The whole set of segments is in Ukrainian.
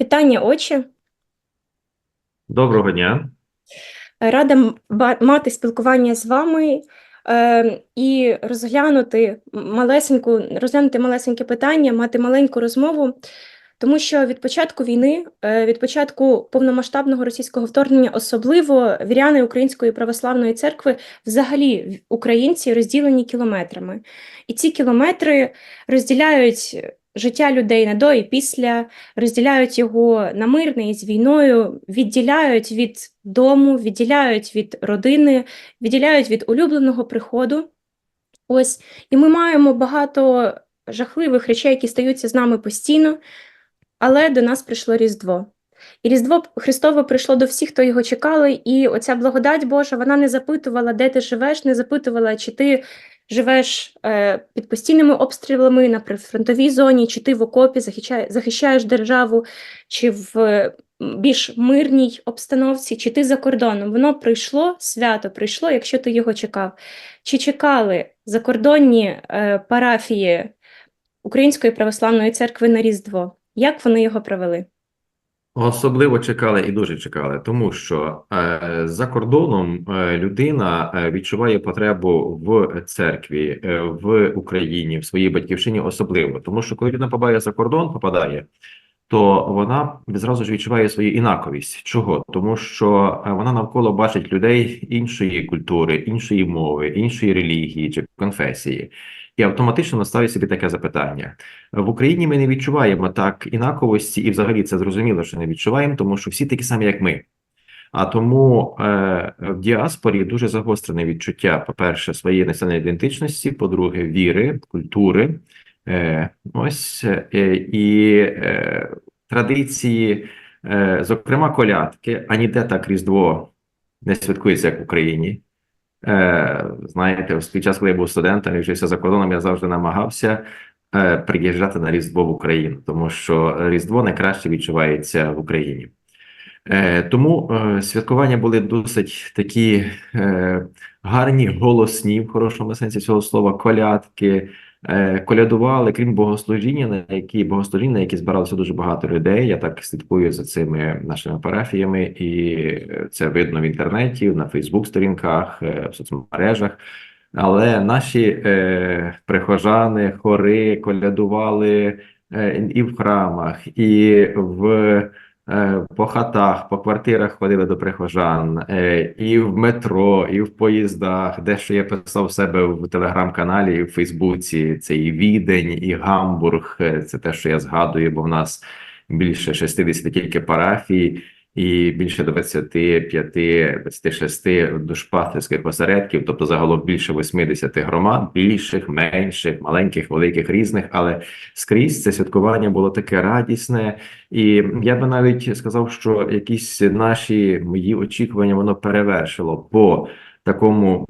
Вітання, отче. Доброго дня. Рада мати спілкування з вами е, і розглянути малесеньку, розглянути малесеньке питання, мати маленьку розмову, тому що від початку війни, е, від початку повномасштабного російського вторгнення, особливо віряни Української православної церкви, взагалі українці розділені кілометрами. І ці кілометри розділяють життя людей на до і після, розділяють його на мирне і з війною, відділяють від дому, відділяють від родини, відділяють від улюбленого приходу. Ось, і ми маємо багато жахливих речей, які стаються з нами постійно, але до нас прийшло Різдво. І Різдво Христове прийшло до всіх, хто його чекали, і оця благодать Божа, вона не запитувала, де ти живеш, не запитувала, чи ти живеш е, під постійними обстрілами на прифронтовій зоні, чи ти в окопі захищає, захищаєш державу, чи в більш мирній обстановці, чи ти за кордоном. Воно прийшло, свято прийшло, якщо ти його чекав. Чи чекали закордонні е, парафії Української православної церкви на Різдво? Як вони його провели? Особливо чекали і дуже чекали, тому що е, за кордоном е, людина е, відчуває потребу в церкві, е, в Україні, в своїй батьківщині особливо. Тому що коли людина побає за кордон, попадає, то вона відразу ж відчуває свою інаковість. Чого? Тому що е, вона навколо бачить людей іншої культури, іншої мови, іншої релігії чи конфесії. І автоматично ставить собі таке запитання. В Україні ми не відчуваємо так інаковості, і взагалі це зрозуміло, що не відчуваємо, тому що всі такі самі, як ми. А тому е, в діаспорі дуже загострене відчуття, по-перше, своєї національної ідентичності, по-друге, віри, культури, ось е, і е, традиції, е, зокрема, колядки, а ніде так Різдво не святкується, як в Україні. Е, знаєте, в свій час, коли я був студентом і вчився за кордоном, я завжди намагався е, приїжджати на Різдво в Україну, тому що Різдво найкраще відчувається в Україні. Е, тому е, святкування були досить такі е, гарні, голосні в хорошому сенсі цього слова, колядки. Е, колядували, крім богослужіння, на які богослужіння, на які збиралося дуже багато людей. Я так слідкую за цими нашими парафіями, і це видно в інтернеті, на Фейсбук-сторінках, е, в соцмережах. Але наші е, прихожани, хори колядували е, і в храмах, і в по хатах, по квартирах ходили до прихожан, е, і в метро, і в поїздах. Дещо я писав себе в телеграм-каналі, і в Фейсбуці. Це і Відень, і Гамбург. Е, Це те, що я згадую, бо в нас більше 60 тільки парафій. І більше 25-26 душпастерських осередків, тобто загалом більше 80 громад, більших, менших, маленьких, великих, різних, але скрізь це святкування було таке радісне, і я би навіть сказав, що якісь наші мої очікування воно перевершило. По такому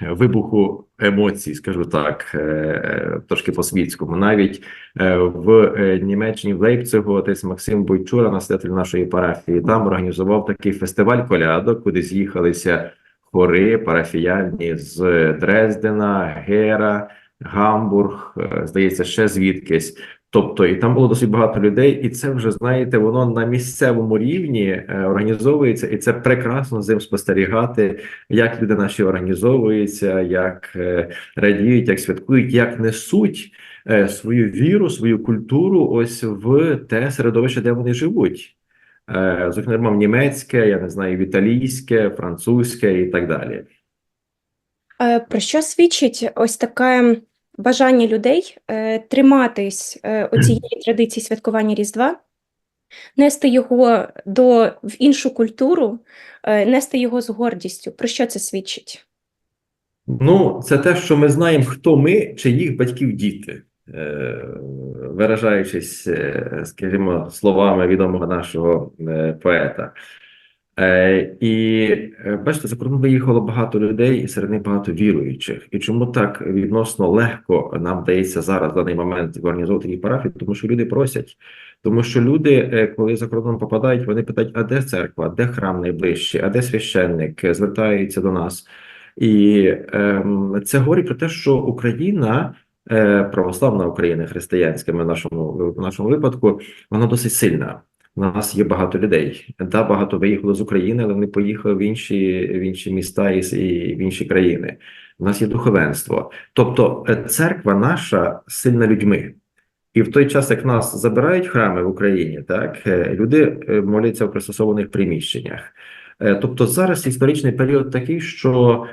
вибуху емоцій, скажу так, е, е, трошки по-світському. Навіть е, в Німеччині, в Лейпцигу, отець Максим Бойчура, настоятель нашої парафії, там організував такий фестиваль колядок, куди з'їхалися хори парафіяльні з Дрездена, Гера, Гамбург, здається, ще звідкись. Тобто, і там було досить багато людей, і це вже знаєте, воно на місцевому рівні е, організовується, і це прекрасно з ним спостерігати, як люди наші організовуються, як е, радіють, як святкують, як несуть е, свою віру, свою культуру ось в те середовище, де вони живуть. Зокрема, німецьке, я не знаю, в італійське, французьке і так далі. Про що свідчить ось таке бажання людей е, триматись е, оцієї традиції святкування Різдва, нести його до, в іншу культуру, е, нести його з гордістю? Про що це свідчить? Ну, це те, що ми знаємо, хто ми, чиїх батьків діти, Е, виражаючись, е, скажімо, словами відомого нашого е, поета. Е, І е, бачите, за кордон виїхало багато людей, і серед них багато віруючих. І чому так відносно легко нам вдається зараз в даний момент організовувати їх парафії? Тому що люди просять. Тому що люди, е, коли за кордон попадають, вони питають: а де церква, де храм найближчий, а де священник? Звертаються до нас. І ем, це говорить про те, що Україна, православна Україна, християнська, в нашому в нашому випадку, вона досить сильна. У нас є багато людей. Да, багато виїхало з України, але вони поїхали в інші, в інші міста і, в інші країни. У нас є духовенство. Тобто, е, церква наша сильна людьми. І в той час, як нас забирають храми в Україні, так е, люди е, моляться в пристосованих приміщеннях. Тобто зараз історичний період такий, що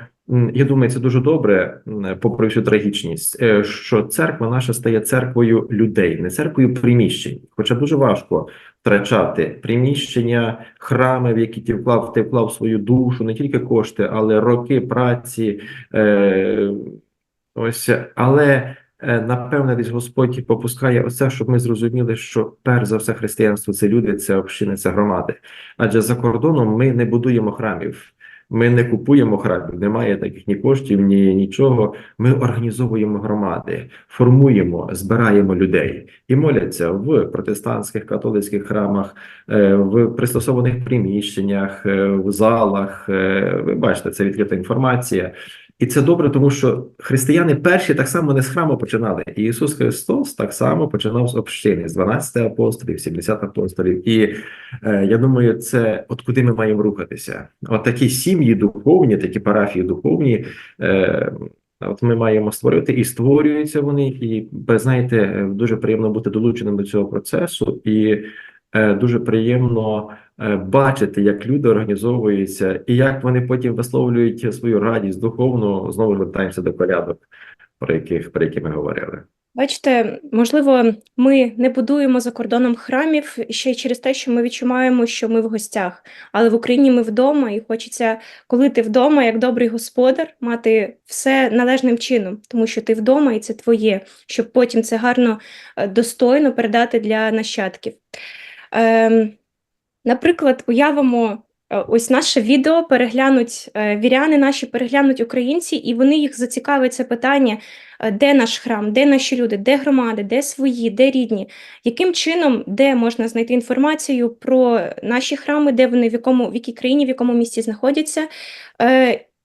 я думаю, це дуже добре, попри всю трагічність, що церква наша стає церквою людей, не церквою приміщень. Хоча дуже важко втрачати приміщення, храми, в які ти вклав, ти вклав свою душу, не тільки кошти, але роки праці. Е, ось, але е, напевне, десь Господь попускає оце, щоб ми зрозуміли, що перш за все християнство це люди, це общини, це громади. Адже за кордоном ми не будуємо храмів. Ми не купуємо храмів, немає таких ні коштів, ні нічого. Ми організовуємо громади, формуємо, збираємо людей і моляться в протестантських католицьких храмах, е, в пристосованих приміщеннях, е, в залах. Е, Ви бачите, це відкрита інформація. І це добре, тому що християни перші так само не з храму починали. І Ісус Христос так само починав з общини, з 12 апостолів, 70 апостолів. І е, я думаю, це от куди ми маємо рухатися. От такі сім'ї духовні, такі парафії духовні. Е, От ми маємо створювати і створюються вони, і знаєте, е, дуже приємно бути долученим до цього процесу, і дуже приємно е, бачити, як люди організовуються, і як вони потім висловлюють свою радість духовну. Знову вертаємося до колядок, про яких про які ми говорили. Бачите, можливо, ми не будуємо за кордоном храмів ще й через те, що ми відчуваємо, що ми в гостях, але в Україні ми вдома, і хочеться, коли ти вдома, як добрий господар, мати все належним чином, тому що ти вдома і це твоє, щоб потім це гарно, е, достойно передати для нащадків. Ем, Наприклад, уявимо, е, ось наше відео переглянуть е, віряни наші, переглянуть українці, і вони їх зацікавить це питання, е, де наш храм, де наші люди, де громади, де свої, де рідні, яким чином, де можна знайти інформацію про наші храми, де вони, в якому, в якій країні, в якому місті знаходяться.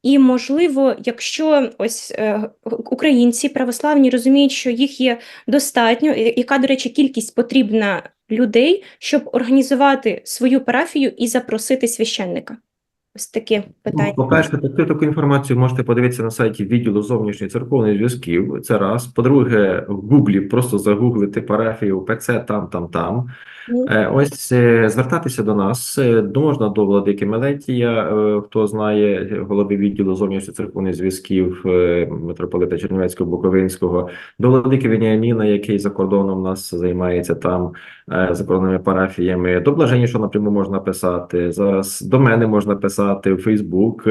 І, можливо, якщо ось українці православні розуміють, що їх є достатньо, яка, до речі, кількість потрібна людей, щоб організувати свою парафію і запросити священника? Ось таке питання. Ну, По-перше, таку, таку інформацію можете подивитися на сайті відділу зовнішніх церковних зв'язків. Це раз. По-друге, в Гуглі просто загуглити парафію ПЦ там, там, там. Ну, Е, Ось е, звертатися до нас е, можна до Владики Мелетія, хто знає голови відділу зовнішніх церковних зв'язків митрополита Чернівецького Буковинського, до Владики Веніаміна, який за кордоном нас займається там закордонними парафіями. До Блаженнішого напряму можна писати. Зараз до мене можна писати в Фейсбук.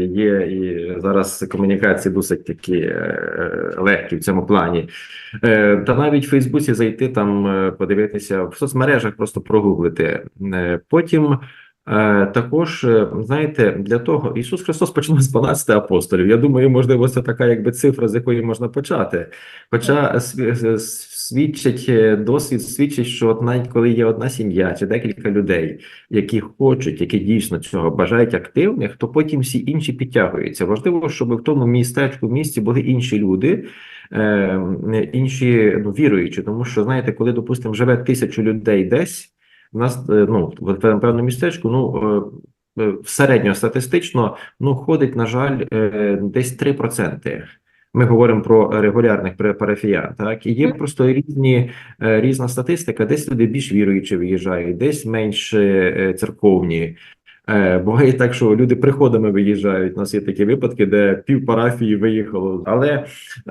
Є і зараз комунікації досить такі е, легкі в цьому плані. Е, Та навіть в Фейсбуці зайти там, е, подивитися в соцмережах, просто прогуглити. Потім також, знаєте, для того Ісус Христос починав з 12 апостолів. Я думаю, можливо, це така якби цифра, з якої можна почати. Хоча свідчить е, досвід, свідчить, що от навіть коли є одна сім'я чи декілька людей, які хочуть, які дійсно цього бажають активних, то потім всі інші підтягуються. Важливо, щоб в тому містечку, в місті були інші люди, е, інші ну, віруючі, тому що знаєте, коли, допустимо, живе тисячу людей десь, у нас е, ну в певному містечку, ну середньостатистично, ну ходить, на жаль, десь 3%. Ми говоримо про регулярних пара- парафіян, так і є просто різні е, різна статистика. Десь люди більш віруючі виїжджають, десь менш е, церковні. Е, Буває так, що люди приходами виїжджають. У нас є такі випадки, де пів парафії виїхало. Але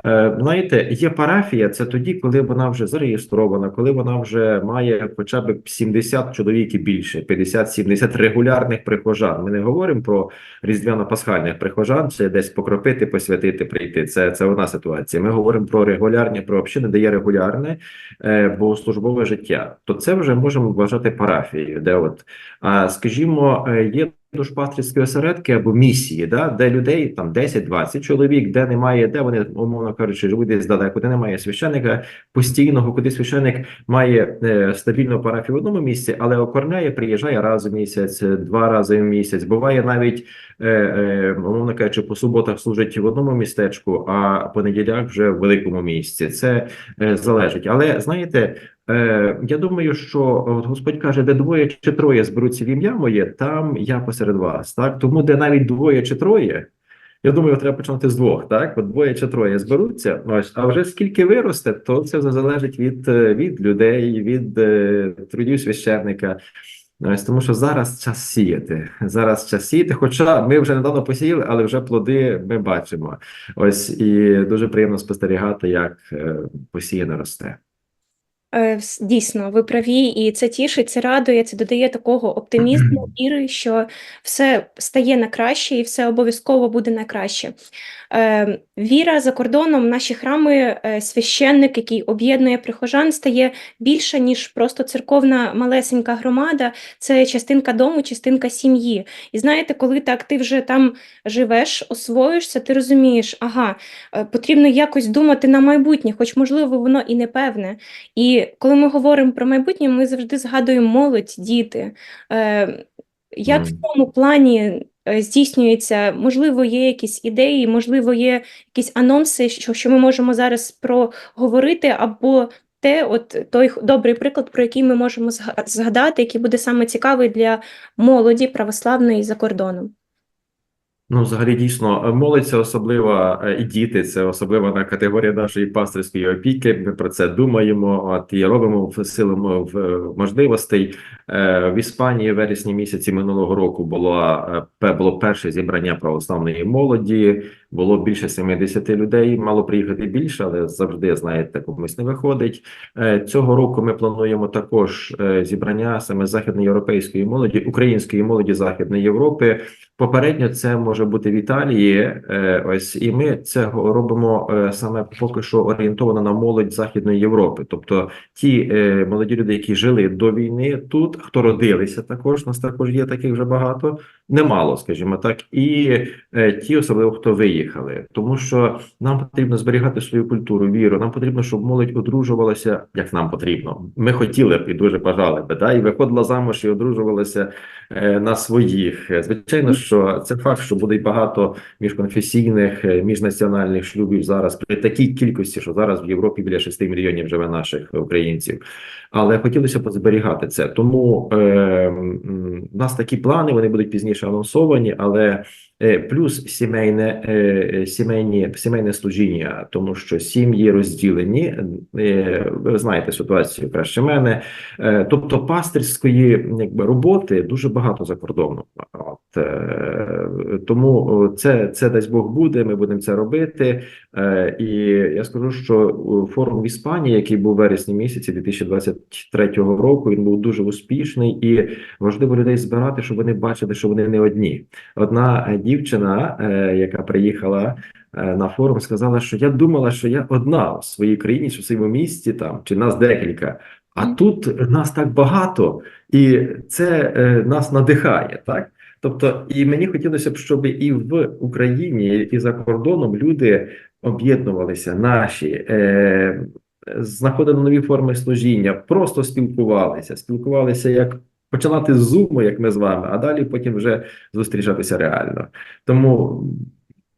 е, знаєте, є парафія це тоді, коли вона вже зареєстрована, коли вона вже має хоча б 70 чоловік і більше, 50-70 регулярних прихожан. Ми не говоримо про різдвяно-пасхальних прихожан, це десь покропити, посвятити, прийти. Це, це одна ситуація. Ми говоримо про регулярні, про общини, де є регулярне е, богослужбове життя. То це вже можемо вважати парафією, де от скажімо, е, є душпастерські осередки або місії, да, де людей там 10-20 чоловік, де немає, де вони, умовно кажучи, живуть десь де немає священника постійного, куди священик має е, стабільну парафію в одному місці, але окорняє, приїжджає раз у місяць, два рази в місяць. Буває навіть, е, е, умовно кажучи, по суботах служить в одному містечку, а по неділях вже в великому місці. Це е, залежить. Але знаєте, Е, я думаю, що от Господь каже, де двоє чи троє зберуться в ім'я моє, там я посеред вас. Так тому, де навіть двоє чи троє, я думаю, треба починати з двох. Так, от двоє чи троє зберуться. Ось, а вже скільки виросте, то це вже залежить від, е, від людей, від е, трудів священника. Ось тому, що зараз час сіяти. Зараз час сіяти. Хоча ми вже недавно посіяли, але вже плоди ми бачимо. Ось і дуже приємно спостерігати, як е, посіяне росте. Е, Дійсно, ви праві, і це тішить, це радує, це додає такого оптимізму, віри, що все стає на краще і все обов'язково буде на краще. Е, Віра за кордоном, наші храми, е, священник, який об'єднує прихожан, стає більше, ніж просто церковна малесенька громада. Це частинка дому, частинка сім'ї. І знаєте, коли так ти вже там живеш, освоїшся, ти розумієш, ага, потрібно якось думати на майбутнє, хоч можливо воно і не певне. І коли ми говоримо про майбутнє, ми завжди згадуємо молодь, діти. Е, Як в Мгм. цьому плані е, здійснюється, можливо, є якісь ідеї, можливо, є якісь анонси, що, що ми можемо зараз проговорити, або те, от той добрий приклад, про який ми можемо згадати, який буде саме цікавий для молоді православної за кордоном. Ну, взагалі, дійсно, молодь це особлива, е, і діти це особлива категорія нашої пастирської опіки. Ми про це думаємо, от і робимо в силу е, можливостей. Е, В Іспанії в вересні місяці минулого року було, було перше зібрання православної молоді. Було більше 70 людей. Мало приїхати більше, але завжди знаєте, комусь не виходить. Е, Цього року ми плануємо також е, зібрання саме західноєвропейської молоді, української молоді Західної Європи. Попередньо це може бути в Італії. е, Ось і ми це робимо саме поки що орієнтовано на молодь Західної Європи. Тобто ті молоді люди, які жили до війни тут, хто родилися також, нас також є таких вже багато, немало, скажімо так, і ті, особливо хто виїхали, тому що нам потрібно зберігати свою культуру, віру. Нам потрібно, щоб молодь одружувалася, як нам потрібно. Ми хотіли б і дуже бажали би, да, і виходила замуж і одружувалася е, на своїх. Звичайно, що це факт, що буде багато міжконфесійних, е, міжнаціональних шлюбів зараз при такій кількості, що зараз в Європі біля 6 мільйонів живе наших українців. Але хотілося б зберігати це. Тому е, м, у нас такі плани, вони будуть пізніше анонсовані, але плюс сімейне, е, е, сімейні, сімейне служіння, тому що сім'ї розділені. Е, ви знаєте ситуацію краще мене. Е, тобто пастирської якби, роботи дуже багато за кордоном. Е, тому це, це дасть Бог буде, ми будемо це робити. Е, і я скажу, що форум в Іспанії, який був в вересні місяці 2023 року, він був дуже успішний і важливо людей збирати, щоб вони бачили, що вони не одні. Одна е, дівчина, е, яка приїхала е, на форум, сказала, що я думала, що я одна в своїй країні, чи в своєму місті там, чи нас декілька. А тут нас так багато, і це е, нас надихає, так? Тобто, і мені хотілося б, щоб і в Україні, і за кордоном люди об'єднувалися, наші, е, знаходили нові форми служіння, просто спілкувалися, спілкувалися як починати з зуму, як ми з вами, а далі потім вже зустрічатися реально. Тому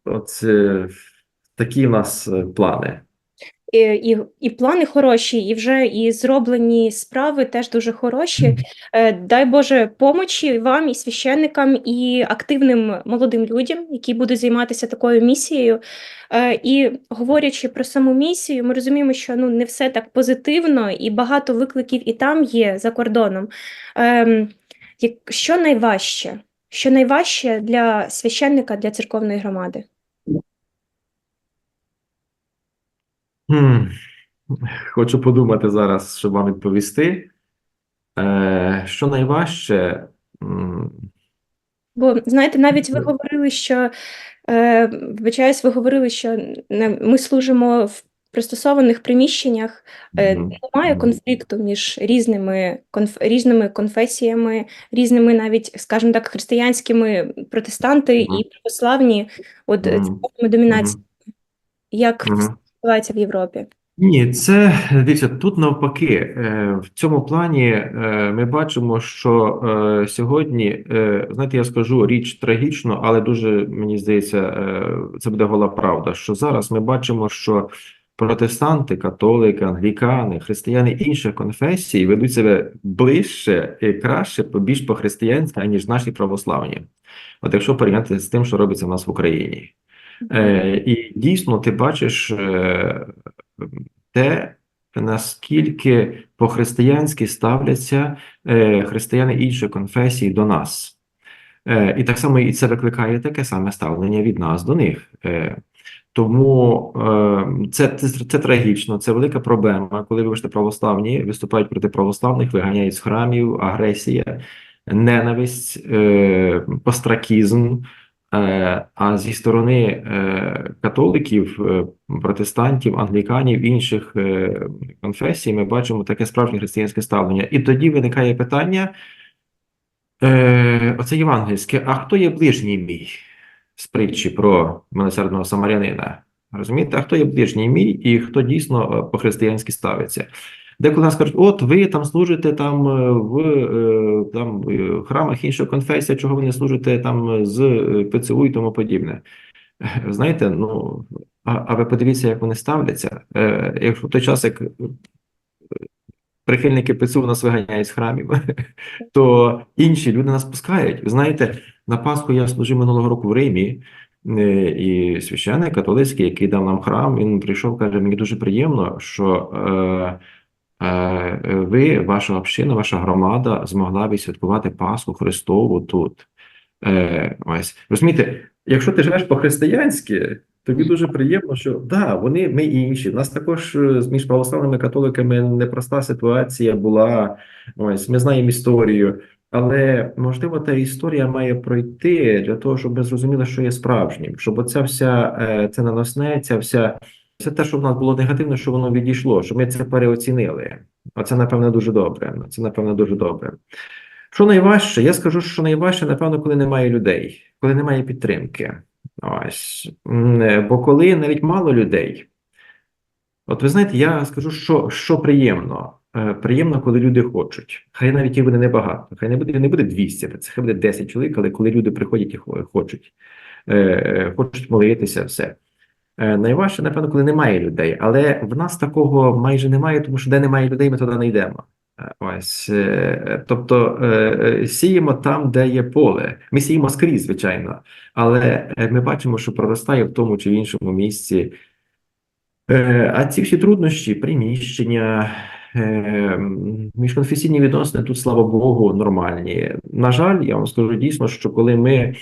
от е, такі в нас е, плани. І, і, і плани хороші, і вже і зроблені справи теж дуже хороші. Е, Дай Боже помочі вам і священникам, і активним молодим людям, які будуть займатися такою місією. Е, І говорячи про саму місію, ми розуміємо, що ну не все так позитивно, і багато викликів і там є за кордоном. Ем, Що найважче? Що найважче для священника, для церковної громади? Хм. Хочу подумати зараз, щоб вам відповісти. Е, що найважче? Бо знаєте, навіть ви говорили, що е, вибачаюсь, ви говорили, що ми служимо в пристосованих приміщеннях е, немає конфлікту між різними конф... різними конфесіями, різними навіть, скажімо так, християнськими протестанти і православні, от е, цими домінаціями. Як відбувається в Європі? Ні, це дивіться, тут навпаки, е, в цьому плані е, ми бачимо, що е, сьогодні, знаєте, я скажу річ трагічно, але дуже мені здається, це буде гола правда. Що зараз ми бачимо, що протестанти, католики, англікани, християни інших конфесій ведуть себе ближче і краще, більш по-християнськи, аніж наші православні. От якщо порівняти з тим, що робиться в нас в Україні. Е, і дійсно ти бачиш е, те, наскільки по-християнськи ставляться е, християни інших конфесій до нас. Е, і так само і це викликає таке саме ставлення від нас до них. Е, тому е, це, це, це трагічно, це велика проблема, коли вибачте, православні виступають проти православних, виганяють з храмів, агресія, ненависть, е, постракізм. Е, А зі сторони е, католиків, е, протестантів, англіканів, інших конфесій, ми бачимо таке справжнє християнське ставлення. І тоді виникає питання: оце євангельське, а хто є ближній мій з притчі про милосердного самарянина? Розумієте, а хто є ближній мій і хто дійсно по-християнськи ставиться? Деколи нас кажуть, от ви там служите там е, в е, там е, храмах іншої конфесії, чого ви не служите там з ПЦУ і тому подібне. Знаєте, ну а, а ви подивіться, як вони ставляться. Якщо в той час, як прихильники ПЦУ нас виганяють з храмів, то інші люди нас пускають. Знаєте, на Пасху я служив минулого року в Римі, і священник католицький, який дав нам храм, він прийшов, каже: мені дуже приємно, що. Ви, ваша община, ваша громада змогла відсвяткувати Пасху Христову тут. Е, ось розумієте, якщо ти живеш по-християнськи, тобі дуже приємно, що да, вони ми інші. У нас також е, між православними католиками непроста ситуація була. Ось ми знаємо історію, але можливо та історія має пройти для того, щоб ми зрозуміли, що є справжнім, щоб оця вся е, це наносне, ця вся. Це те, що в нас було негативно, що воно відійшло, що ми це переоцінили. Оце, напевно, дуже добре. Це, напевно, дуже добре. Що найважче? Я скажу, що найважче, напевно, коли немає людей, коли немає підтримки. Ось. Е, Бо коли навіть мало людей, от ви знаєте, я скажу, що, що приємно. Е, Приємно, коли люди хочуть. Хай навіть їх буде небагато, хай не буде, не буде 200, це хай буде 10 чоловік, але коли люди приходять і хочуть, е, хочуть молитися, все. Е, Найважче, напевно, коли немає людей, але в нас такого майже немає, тому що де немає людей, ми туди не йдемо. Е, Ось, е, тобто сіємо там, де є поле. Ми сіємо скрізь, звичайно, але ми бачимо, що проростає в тому чи іншому місці. А ці всі труднощі, приміщення, міжконфесійні відносини тут, слава Богу, нормальні. На жаль, я вам скажу дійсно, що коли ми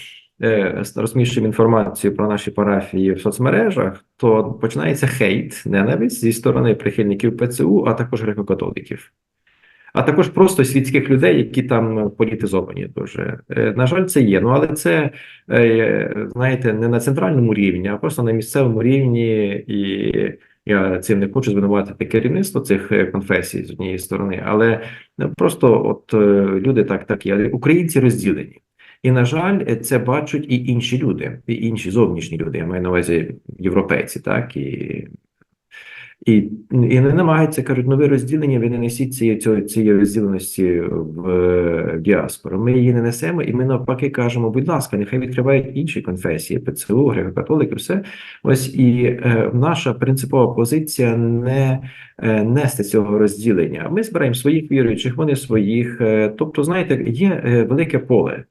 розміщуємо інформацію про наші парафії в соцмережах, то починається хейт, ненависть зі сторони прихильників ПЦУ, а також греко-католиків. А також просто світських людей, які там політизовані дуже. Е, На жаль, це є. Ну але це, е, знаєте, не на центральному рівні, а просто на місцевому рівні. І я цим не хочу звинуватити керівництво цих е, конфесій з однієї сторони, але е, просто от е, люди так, так є. Українці розділені. І, на жаль, це бачать і інші люди, і інші зовнішні люди. Я маю на увазі європейці, так і. І, і не намагаються, кажуть, ну ви розділення, ви не несіть цієї, цієї розділеності в, е, діаспору. Ми її не несемо, і ми навпаки кажемо, будь ласка, нехай відкривають інші конфесії, ПЦУ, греко-католики, все. Ось і е, наша принципова позиція не е, нести цього розділення. Ми збираємо своїх віруючих, вони своїх. Е, тобто, знаєте, є е, велике поле.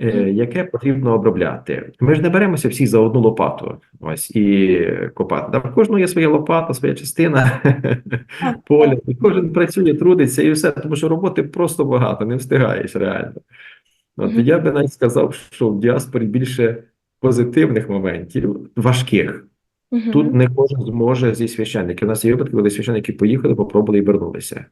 Е, Яке потрібно обробляти. Ми ж не беремося всі за одну лопату, ось і копати. Да, в кожного є своя лопата, своя частина поля. І кожен працює, трудиться і все, тому що роботи просто багато, не встигаєш реально. От я би навіть сказав, що в діаспорі більше позитивних моментів, важких. Мгм. Тут не кожен зможе зі священників. У нас є випадки, коли священники поїхали, попробували і вернулися.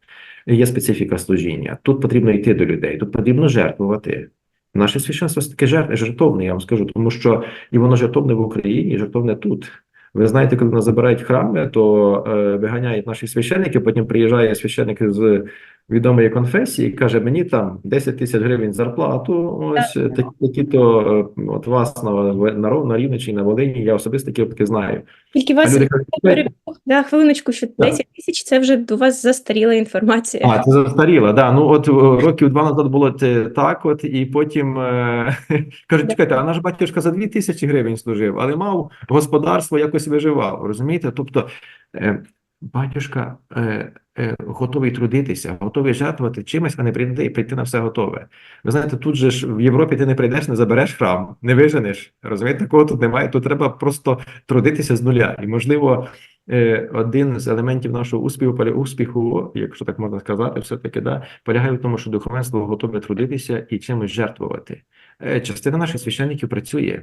Є специфіка служіння. Тут потрібно йти до людей, тут потрібно жертвувати. Наше священство таке жертв, жертовне, я вам скажу, тому що і воно жертовне в Україні, і жертовне тут. Ви знаєте, коли нас забирають храми, то е, виганяють наші священники. потім приїжджає священник з відомої конфесії каже: мені там 10 тисяч гривень зарплату. Ось е, такі, такі то е, от вас на, на, на Рівненщині, на Волині. Я особисто такі випадки знаю. Тільки вас люди кажуть, перебіг, да, хвилиночку, що 10 тисяч це вже у вас застаріла інформація. А, це застаріло, да. Ну от е, років два назад було так, от, і потім е, кажуть, чекайте, а наш батюшка за дві тисячі гривень служив, але мав господарство, якось виживав. Розумієте? Тобто е, батюшка е, готовий трудитися, готовий жертвувати чимось, а не прийти і прийти на все готове. Ви знаєте, тут же ж в Європі ти не прийдеш, не забереш храм, не виженеш. Розумієте, такого тут немає. Тут треба просто трудитися з нуля. І можливо. Е, Один з елементів нашого успіху, успіху, якщо так можна сказати, все-таки да, полягає в тому, що духовенство готове трудитися і чимось жертвувати. Е, Частина наших священників працює.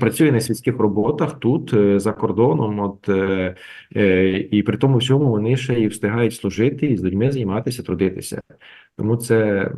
Працює на сільських роботах тут, е, за кордоном, от, е, е, і при тому всьому вони ще і встигають служити і з людьми займатися, трудитися. Тому це,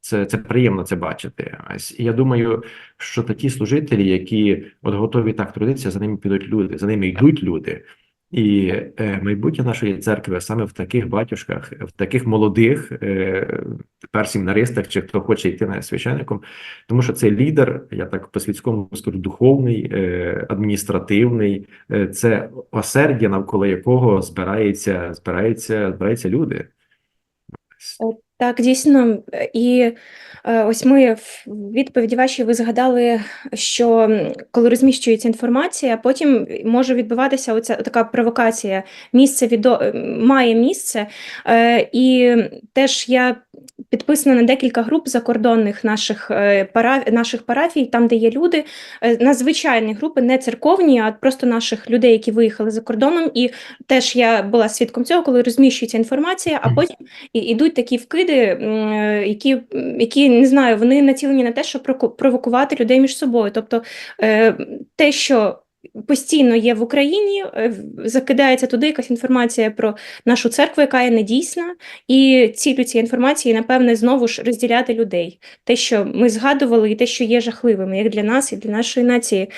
це, це приємно це бачити. І я думаю, що такі служителі, які от готові так трудитися, за ними підуть люди, за ними йдуть люди. І е, майбутнє нашої церкви саме в таких батюшках, в таких молодих е, тепер семінаристах, чи хто хоче йти на священником, тому що це лідер, я так по світському скажу, духовний, е, адміністративний, е, це осердя, навколо якого збирається, збирається, збираються люди. Так, дійсно. І е, ось ми в відповіді вашій ви згадали, що коли розміщується інформація, потім може відбуватися оця така провокація. Місце відо... має місце. Е, І теж я підписана на декілька груп закордонних наших, е, пара... наших парафій, там, де є люди, е, надзвичайні групи, не церковні, а просто наших людей, які виїхали за кордоном. І теж я була свідком цього, коли розміщується інформація, а потім ідуть такі вкиди, е, які, які не знаю, вони націлені на те, щоб провокувати людей між собою. Тобто те, що постійно є в Україні, е, закидається туди якась інформація про нашу церкву, яка є недійсна, і цілю цієї інформації, напевне, знову ж розділяти людей. Те, що ми згадували, і те, що є жахливим, як для нас, і для нашої нації.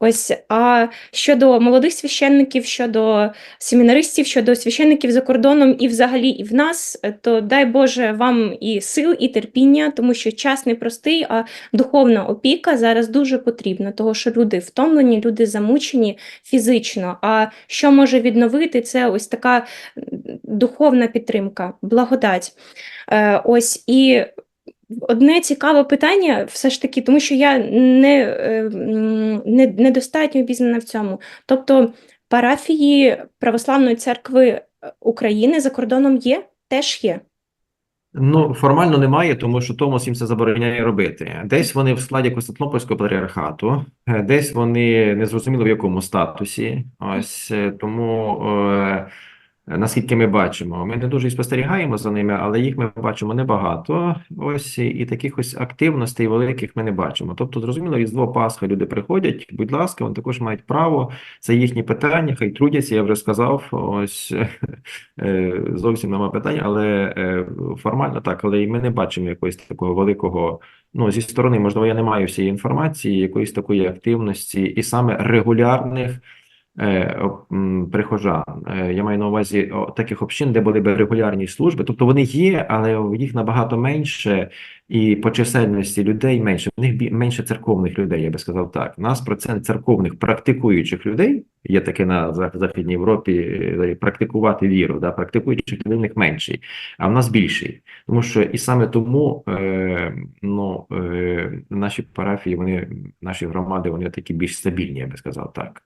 Ось, а щодо молодих священників, щодо семінаристів, щодо священників за кордоном і взагалі і в нас, е, то дай Боже вам і сил, і терпіння, тому що час непростий, а духовна опіка зараз дуже потрібна, того що люди втомлені, люди замучені фізично. А що може відновити, це ось така духовна підтримка, благодать. Е, Ось і Одне цікаве питання, все ж таки, тому що я не, е, не, недостатньо обізнана в цьому. Тобто парафії Православної церкви е, України за кордоном є? Теж є. Ну, формально немає, тому що Томос їм це забороняє робити. Десь вони в складі Константинопольського патріархату, е, десь вони незрозуміло в якому статусі. Ось тому, е, наскільки ми бачимо, ми не дуже і спостерігаємо за ними, але їх ми бачимо небагато. Ось і- таких ось активностей великих ми не бачимо. Тобто, зрозуміло, Різдво Пасха люди приходять, будь ласка, вони також мають право. Це їхні питання, хай трудяться, я вже сказав. Ось е, зовсім нема питань, але е, формально так, але і ми не бачимо якогось такого великого. Ну, зі сторони, можливо, я не маю всієї інформації, якоїсь такої активності, і саме регулярних прихожан. Е, я маю на увазі таких общин, де були б регулярні служби. Тобто вони є, але їх набагато менше, і по чисельності людей менше. В них менше церковних людей, я би сказав так. У нас процент церковних практикуючих людей є таке на Західній Європі е, практикувати віру, да, практикуючих людей в них менший, а в нас більший. Тому що і саме тому е, ну, е, наші парафії, вони, наші громади, вони такі більш стабільні, я би сказав так.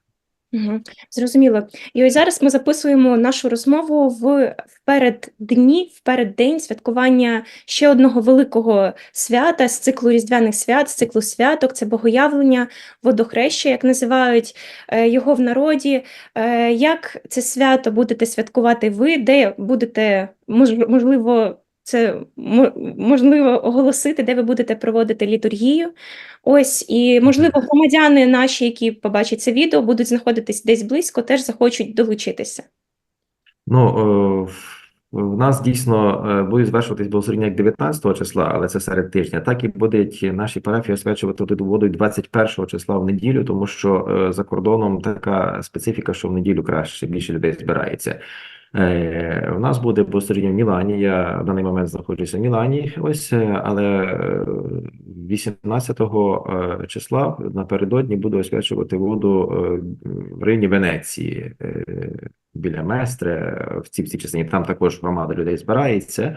Угу. Зрозуміло. І ось зараз ми записуємо нашу розмову в впереддні, впереддень святкування ще одного великого свята з циклу різдвяних свят, з циклу святок. Це богоявлення, водохреща, як називають е, його в народі. Е, Як це свято будете святкувати ви? Де будете, мож- можливо, це можливо оголосити, де ви будете проводити літургію? Ось, і можливо, громадяни наші, які побачать це відео, будуть знаходитись десь близько, теж захочуть долучитися. Ну, е, В нас дійсно е, будуть звершуватись богослужіння як 19 числа, але це серед тижня. Так і будуть наші парафії освячувати воду 21 числа в неділю, тому що е, за кордоном така специфіка, що в неділю краще більше людей збирається. Е, У нас буде безпосередньо в Мілані. Я в даний момент знаходжуся в Мілані. Ось, е, але е, 18 е, числа напередодні буду освячувати воду е, в районі Венеції. е, Біля Местре, в цій частині там також громада людей збирається.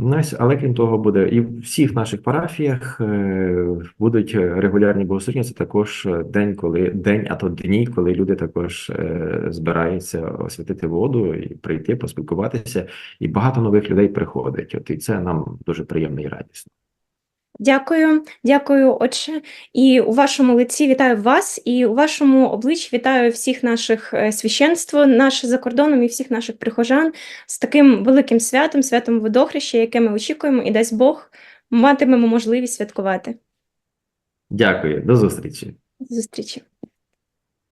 Ну, Але крім того, буде і в всіх наших парафіях е, будуть регулярні богослужіння. Це також день, коли день, а то дні, коли люди також е, збираються освятити воду і прийти, поспілкуватися. І багато нових людей приходить. От і це нам дуже приємно і радісно. Дякую, дякую, отче. І у вашому лиці вітаю вас, і у вашому обличчі вітаю всіх наших священств, священство, наше за кордоном і всіх наших прихожан з таким великим святом, святом водохреща, яке ми очікуємо, і дасть Бог матимемо можливість святкувати. Дякую, до зустрічі. До зустрічі.